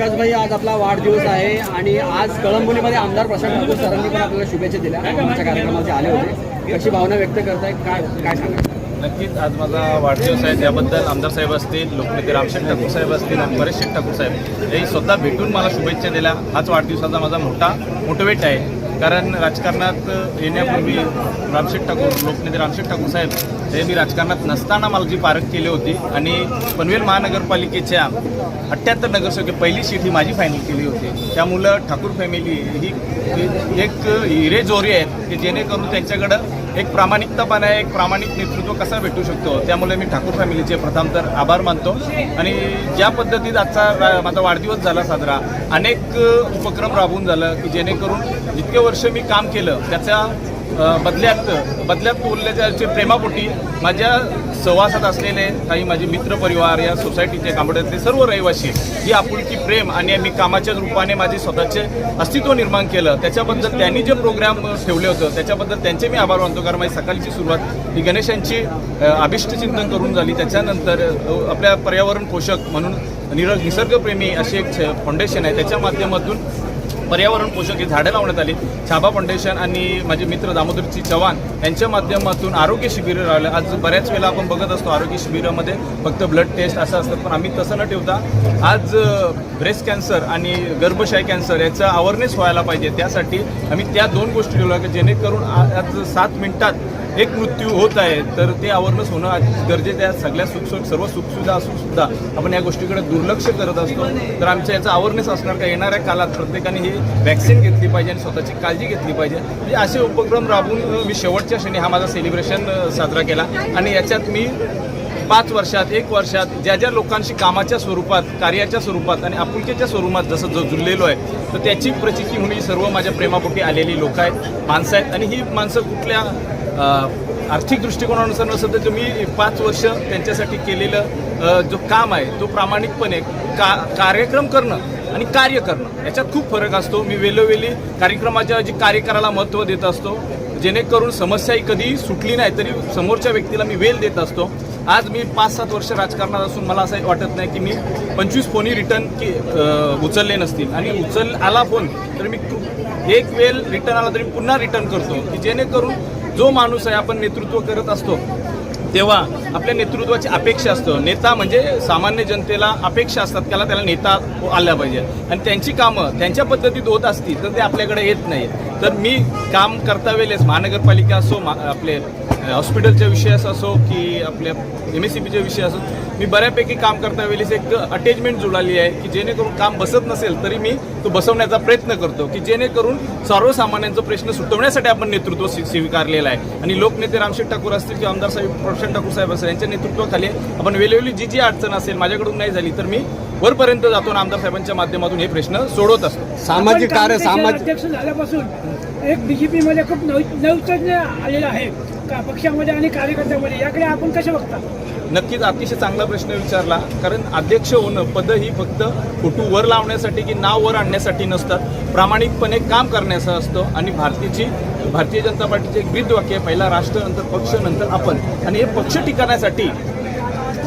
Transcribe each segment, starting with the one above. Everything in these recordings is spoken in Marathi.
विकासभाई आज आपला वाढदिवस आहे आणि आज कळंबोलीमध्ये आमदार प्रशांत ठाकूर सरांनी पण आपल्याला शुभेच्छा दिल्या. आमच्या कार्यक्रमाचे आले होते. कशी भावना व्यक्त करताय? काय काय सांगायचं नक्कीच आज माझा वाढदिवस आहे. त्याबद्दल आमदार साहेब असतील लोकनेते रामशेठ ठाकूर साहेब असतील आणि परेश शेठ ठाकूर साहेब हे स्वतः भेटून मला शुभेच्छा दिल्या. हाच वाढदिवसाचा माझा मोठा मोटिवेट आहे. कारण राजकारणात येण्यापूर्वी रामशेठ ठाकूर लोकनेते रामशेठ ठाकूर साहेब हे मी राजकारणात नसताना मला जी पारख केली होती आणि पनवेल महानगरपालिकेच्या अठ्ठ्याहत्तर नगरसेवके पहिली सीट ही माझी फायनल केली होती. त्यामुळं ठाकूर फॅमिली ही ही एक हिरे जोरी आहेत की जेणेकरून त्यांच्याकडं एक प्रामाणिकतापणा आहे एक प्रामाणिक नेतृत्व कसा भेटू शकतो? त्यामुळे मी ठाकूर फॅमिलीचे प्रथम तर आभार मानतो. आणि ज्या पद्धतीत आजचा माझा वाढदिवस झाला साजरा अनेक उपक्रम राबवून झालं की जेणेकरून जितके वर्ष मी काम केलं त्याचा बदल्यात बदल्यात बोलल्याच्या प्रेमापोटी माझ्या सहवासात असलेले काही माझे मित्रपरिवार या सोसायटीचे कांबड्यातले सर्व रहिवासी जी आपुलकी प्रेम आणि मी कामाच्या रूपाने माझे स्वतःचे अस्तित्व निर्माण केलं. त्याच्याबद्दल त्यांनी जे प्रोग्राम ठेवले होतं त्याच्याबद्दल त्यांचे मी आभार मानतो. कारण माझी सकाळची सुरुवात ही गणेशांची अभिष्टचिंतन चिंतन करून झाली. त्याच्यानंतर आपल्या पर्यावरण पोषक म्हणून निर निसर्गप्रेमी अशी एक फाउंडेशन आहे. त्याच्या माध्यमातून पर्यावरण पोषक ही झाडं लावण्यात आली. छाबा फाउंडेशन आणि माझे मित्र दामोदरजी चव्हाण यांच्या माध्यमातून आरोग्य शिबिरं राहिलं. आज बऱ्याच वेळेला आपण बघत असतो आरोग्य शिबिरामध्ये फक्त ब्लड टेस्ट असं असतं पण आम्ही तसं न ठेवता आज ब्रेस्ट कॅन्सर आणि गर्भशाय कॅन्सर याचा अवेअरनेस व्हायला पाहिजे. त्यासाठी आम्ही त्या दोन गोष्टी ठेवल्या की जेणेकरून आज सात मिनिटात एक मृत्यू होत आहे तर ते अवेअरनेस होणं गरजेचं आहे. सगळ्या सुखसुख सर्व सुखसुविधा असून सुद्धा आपण या गोष्टीकडे दुर्लक्ष करत असतो. तर आमच्या याचा अवेअरनेस असणार का? येणाऱ्या काळात प्रत्येकाने ही वॅक्सिन घेतली पाहिजे आणि स्वतःची काळजी घेतली पाहिजे. म्हणजे असे उपक्रम राबवून मी शेवटच्या क्षणी हा माझा सेलिब्रेशन साजरा केला. आणि याच्यात मी पाच वर्षात एक वर्षात ज्या ज्या लोकांशी कामाच्या स्वरूपात कार्याच्या स्वरूपात आणि आपुलकीच्या स्वरूपात जसं जो जुळलेलो आहे तर त्याची प्रचिती म्हणून सर्व माझ्या प्रेमापोटी आलेली लोक आहेत माणसं आहेत. आणि ही माणसं कुठल्या आर्थिक दृष्टिकोनानुसार नसेल तर मी पाच वर्ष त्यांच्यासाठी केलेलं जो काम आहे तो प्रामाणिकपणे का कार्यक्रम करणं आणि कार्य करणं याच्यात खूप फरक असतो. मी वेळोवेळी कार्यक्रमाच्या जी कार्य करायला महत्त्व देत असतो जेणेकरून समस्या ही कधी सुटली नाही तरी समोरच्या व्यक्तीला मी वेल देत असतो. आज मी पाच सात वर्ष राजकारणात असून मला असं वाटत नाही की मी पंचवीस फोनही रिटर्न की उचलले नसतील. आणि उचल आला फोन तर मी एक वेल रिटर्न आला तरी पुन्हा रिटर्न करतो की जेणेकरून जो माणूस आहे आपण नेतृत्व करत असतो तेव्हा आपल्या नेतृत्वाची अपेक्षा असतो. नेता म्हणजे सामान्य जनतेला अपेक्षा असतात त्याला त्याला नेता आल्या पाहिजे. आणि त्यांची कामं त्यांच्या पद्धतीत होत असतील तर ते आपल्याकडे येत नाही तर मी काम करता वेळेस महानगरपालिका असो मा आपले हॉस्पिटलच्या विषयास असो की आपल्या एम एस सी बीच्या विषय असून मी बऱ्यापैकी काम करता वेळेस एक अटॅचमेंट जुळाली आहे की जेणेकरून काम बसत नसेल तरी मी तो बसवण्याचा प्रयत्न करतो की जेणेकरून सर्वसामान्यांचा प्रश्न सुटवण्यासाठी आपण नेतृत्व स्वीकारलेलं आहे. आणि लोकनेते रामशेठ ठाकूर असतील किंवा आमदार साहेब प्रशांत ठाकूर साहेब असेल यांच्या नेतृत्वाखाली आपण वेळोवेळी जी जी अडचण असेल माझ्याकडून नाही झाली तर मी वरपर्यंत जातो आमदार साहेबांच्या माध्यमातून हे प्रश्न सोडवत असतो. सामाजिक कार्य सामाजिक अध्यक्ष झाल्यापासून एक बीजेपी मध्ये खूप नव नवचैतन्य आलेलं आहे. का पक्षामध्ये आणि कार्यकर्त्यामध्ये? याकडे आपण कसे बघता? नक्कीच अतिशय चांगला प्रश्न विचारला. कारण अध्यक्ष होणं पद ही फक्त फोटो वर लावण्यासाठी की नाव वर आणण्यासाठी नसतात. प्रामाणिकपणे काम करण्याचं असतं. आणि भारतीची भारतीय जनता पार्टीचे एक ब्रीद वाक्य आहे पहिला राष्ट्र नंतर पक्ष नंतर आपण. आणि हे पक्ष टिकवण्यासाठी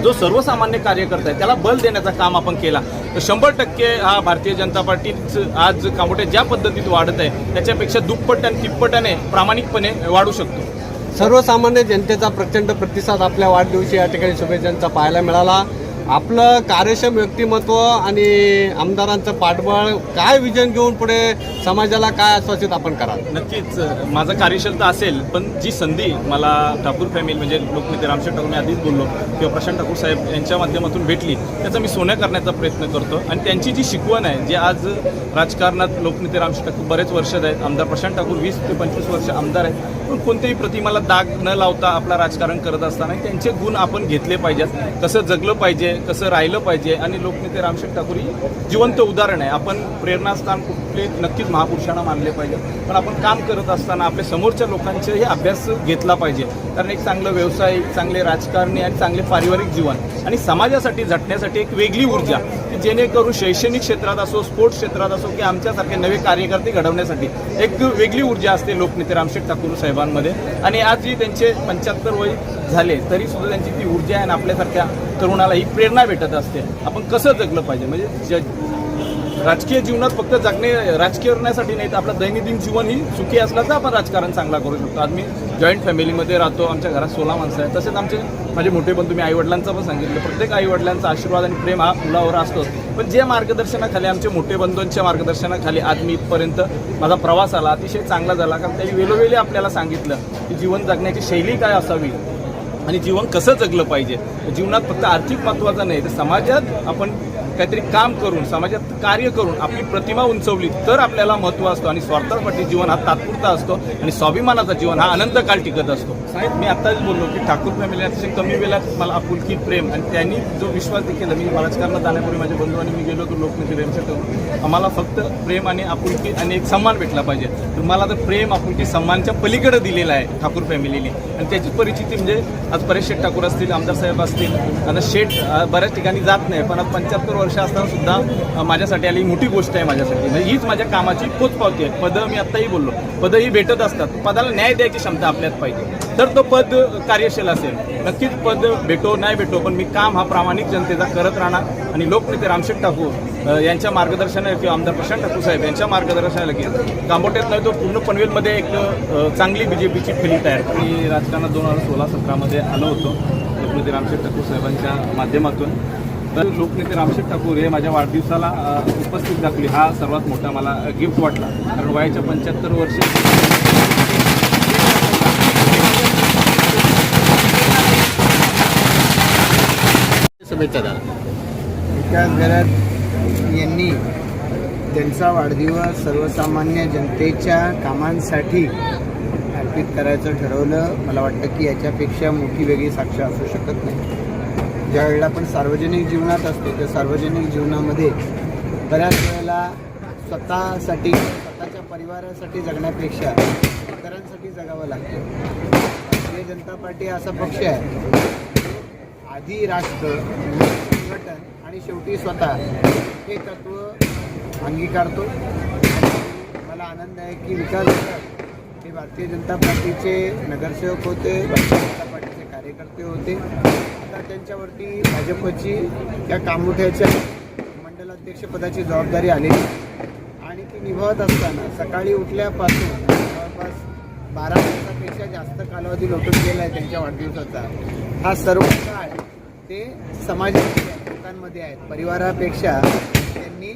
जो सर्वसामान्य कार्यकर्ता आहे त्याला बल देण्याचं काम आपण केला. तर शंभर टक्के हा भारतीय जनता पार्टीच आज कामोट्या ज्या पद्धतीत वाढत आहे त्याच्यापेक्षा दुप्पट आणि तिप्पटाने प्रामाणिकपणे वाढू शकतो. सर्वसामान्य जनतेचा प्रचंड प्रतिसाद आपल्या वाढदिवशी या ठिकाणी शुभेच्छांचा पाहायला मिळाला. आपलं कार्यक्षम व्यक्तिमत्व आणि आमदारांचं पाठबळ काय विजन घेऊन पुढे समाजाला काय आश्वासित आपण कराल? नक्कीच माझं कार्यशील तर असेल पण जी संधी मला ठाकूर फॅमिली म्हणजे लोकनेते रामशेठ ठाकूर मी आधीच बोललो किंवा प्रशांत ठाकूर साहेब यांच्या माध्यमातून भेटली त्याचा मी सोन्या करण्याचा प्रयत्न करतो. आणि त्यांची जी शिकवण आहे जी आज राजकारणात लोकनेते रामशेठ ठाकूर बरेच वर्ष आहेत आमदार प्रशांत ठाकूर वीस ते पंचवीस वर्ष आमदार आहेत आपण कोणत्याही प्रतिमाला दाग न लावता आपला राजकारण करत असताना त्यांचे गुण आपण घेतले पाहिजेत. कसं जगलं पाहिजे कसं राहिलं पाहिजे आणि लोकनेते रामशेठ ठाकूर ही जिवंत उदाहरण आहे. आपण प्रेरणास्थान कुठले नक्कीच महापुरुषांना मानले पाहिजे. पण आपण काम करत असताना आपल्या समोरच्या लोकांचे हे अभ्यास घेतला पाहिजे. कारण एक चांगलं व्यवसाय चांगले राजकारणी आणि चांगले पारिवारिक जीवन आणि समाजासाठी झटण्यासाठी एक वेगळी ऊर्जा की जेणेकरून शैक्षणिक क्षेत्रात असो स्पोर्ट्स क्षेत्रात असो की आमच्यासारखे नवे कार्यकर्ते घडवण्यासाठी एक वेगळी ऊर्जा असते लोकनेते रामशेठ ठाकूर साहेबांमध्ये आणि आज जी त्यांचे पंच्याहत्तर वय झाले तरी सुद्धा त्यांची ती ऊर्जा आहे आणि आपल्यासारख्या तरुणाला ही प्रेरणा भेटत असते. आपण कसं जगलं पाहिजे? म्हणजे ज- राजकीय जीवनात फक्त जगणे राजकीय करण्यासाठी नाही तर आपलं दैनंदिन जीवन ही सुखी असलं तर आपण राजकारण चांगला करू शकतो. आज मी जॉईंट फॅमिलीमध्ये राहतो आमच्या घरात सोळा माणसं आहेत. तसेच आमचे माझे मोठे बंधू मी आईवडिलांचं पण सांगितलं. प्रत्येक आईवडिलांचा आशीर्वाद आणि प्रेम हा मुलावर असतोच पण जे मार्गदर्शनाखाली आमचे मोठे बंधूंच्या मार्गदर्शनाखाली आज मी इथपर्यंत माझा प्रवास आला अतिशय चांगला झाला. कारण त्यांनी वेळोवेळी आपल्याला सांगितलं की जीवन जगण्याची शैली काय असावी आणि जीवन कसं जगलं पाहिजे. जीवनात फक्त आर्थिक महत्त्वाचं नाही तर समाजात आपण काहीतरी काम करून समाजात कार्य करून आपली प्रतिमा उंचवली तर आपल्याला महत्त्व असतो आणि स्वार्थासाठी जीवन हा तात्पुरता असतो आणि स्वाभिमानाचा जीवन हा अनंत काळ टिकत असतो. साहेब मी आत्ताच बोललो की ठाकूर फॅमिली अतिशय कमी वेळात मला आपुलकी प्रेम आणि त्यांनी जो विश्वास देखील मी राजकारणात जाण्यापूर्वी माझ्या बंधू आणि मी गेलो होतो लोकनेते यांच्याकडून आम्हाला फक्त प्रेम आणि आपुलकी आणि एक सन्मान भेटला पाहिजे. तर मला तर प्रेम आपुलकी सन्मानच्या पलीकडे दिलेला आहे ठाकूर फॅमिलीने. आणि त्याची परिस्थिती म्हणजे आज परेश शेठ ठाकूर असतील आमदार साहेब असतील आता शेठ बऱ्याच ठिकाणी जात नाही पण आज पंच्याहत्तर वर्ष असताना सुद्धा माझ्यासाठी आली मोठी गोष्ट आहे माझ्यासाठी. म्हणजे हीच माझ्या कामाची पोचपावती आहे. पदं मी आत्ताही बोललो. पदं ही भेटत असतात. पदाला न्याय द्यायची क्षमता आपल्यात पाहिजे. तर तो पद कार्यशील असेल. नक्कीच पद भेटो नाही भेटो पण मी काम हा प्रामाणिक जनतेचा करत राहणार. आणि लोकनेते रामशेठ ठाकूर यांच्या मार्गदर्शनाने किंवा आमदार प्रशांत ठाकूर साहेब यांच्या मार्गदर्शनाला की कांबोट्यात नाही तो पूर्ण पनवेलमध्ये एक चांगली बी जे पीची फिल्म तयार मी राजकारणात दोन हजार सोळा सतरामध्ये आलो होतो. लोकनेते रामशेठ ठाकूर साहेबांच्या माध्यमातून. तर लोकनेते रामशेठ ठाकूर हे माझ्या वाढदिवसाला उपस्थित दाखवली हा सर्वात मोठा मला गिफ्ट वाटला. कारण वयाच्या पंच्याहत्तर वर्ष शुभेच्छा द्या विकास घरात यांनी त्यांचा वाढदिवस सर्वसामान्य जनतेच्या कामांसाठी अर्पित करायचं ठरवलं. मला वाटतं की याच्यापेक्षा मोठी वेगळी साक्ष असू शकत नाही. ज्या वेळेला आपण सार्वजनिक जीवनात असतो त्या सार्वजनिक जीवनामध्ये बऱ्याच वेळेला स्वतःसाठी स्वतःच्या परिवारासाठी जगण्यापेक्षा इतरांसाठी जगावं लागतं. भारतीय जनता पार्टी असा पक्ष आहे. आधी राष्ट्र संघटन आणि शेवटी स्वतः हे तत्व अंगीकारतो. मला आनंद आहे की विकास हे भारतीय जनता पार्टीचे नगरसेवक होते भारतीय जनता पार्टीचे कार्यकर्ते होते. कार्यकर्त्यांच्यावरती त्यांच्यावरती भाजपची त्या कामोठ्याच्या मंडलाध्यक्षपदाची जबाबदारी आलेली आणि ती निभावत असताना सकाळी उठल्यापासून जवळपास बारा वर्षापेक्षा जास्त कालावधी लोटून गेला आहे त्यांच्या वाढदिवसाचा. हा सर्व काळ ते समाज लोकांमध्ये आहेत. परिवारापेक्षा त्यांनी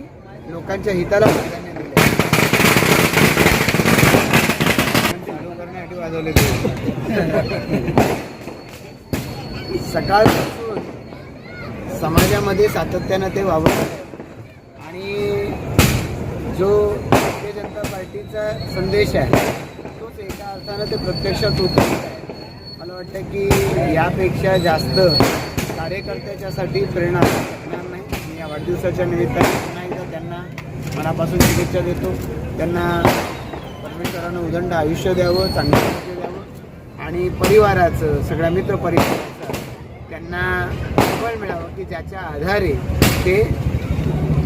लोकांच्या हिताला प्राधान्य दिले चालू करण्यासाठी वाजवले सकाळपासून समाजामध्ये सातत्यानं ते वावरतात. आणि जो भारतीय जनता पार्टीचा संदेश आहे तोच एका अर्थानं ते प्रत्यक्षात उतरत आहे. मला वाटतं की यापेक्षा जास्त कार्यकर्त्याच्यासाठी प्रेरणा शकणार नाही. मी या वाढदिवसाच्या निमित्ताने पुन्हा एकदा त्यांना मनापासून शुभेच्छा देतो. त्यांना परमेश्वरानं उदंड आयुष्य द्यावं चांगलं आयुष्य द्यावं आणि परिवाराचं सगळ्या मित्र परिवार त्यांना बळ मिळावं की ज्याच्या आधारे ते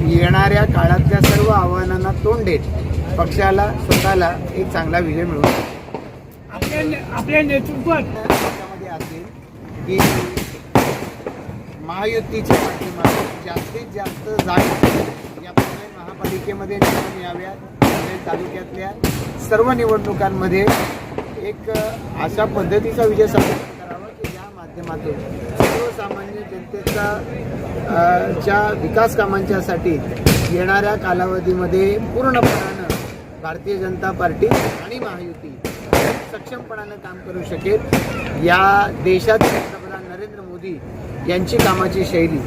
येणाऱ्या काळातल्या सर्व आव्हानांना तोंड देत पक्षाला स्वतःला एक चांगला विजय मिळवून आपल्या आपल्या नेतृत्वात. असेल की महायुतीच्या पाठीमागे जास्तीत जास्त जागा या पुणे महापालिकेमध्ये निवडून याव्यात तालुक्यातल्या सर्व निवडणुकांमध्ये एक अशा पद्धतीचा विजय ज्या माध्यमातून सर्वसामान्य जनतेचा च्या विकास कामांच्यासाठी येणाऱ्या कालावधीमध्ये पूर्णपणानं भारतीय जनता पार्टी आणि महायुती सक्षमपणानं काम करू शकेल. या देशाचे पंतप्रधान नरेंद्र मोदी यांची कामाची शैली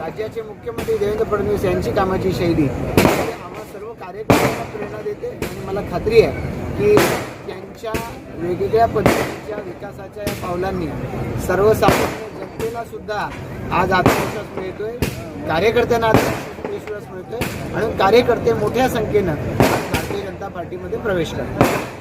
राज्याचे मुख्यमंत्री देवेंद्र फडणवीस यांची कामाची शैली आम्हाला सर्व कार्यकर्त्यांना प्रेरणा देते. आणि मला खात्री आहे की त्यांच्या वेगवेगळ्या पद्धतीच्या विकासाच्या या पावलांनी सर्वसामान्य जनतेला सुद्धा आज आत्मविश्वास मिळतोय कार्यकर्त्यांना आत्मविश्वास मिळतोय आणि कार्यकर्ते मोठ्या संख्येनं भारतीय जनता पार्टीमध्ये प्रवेश करतात.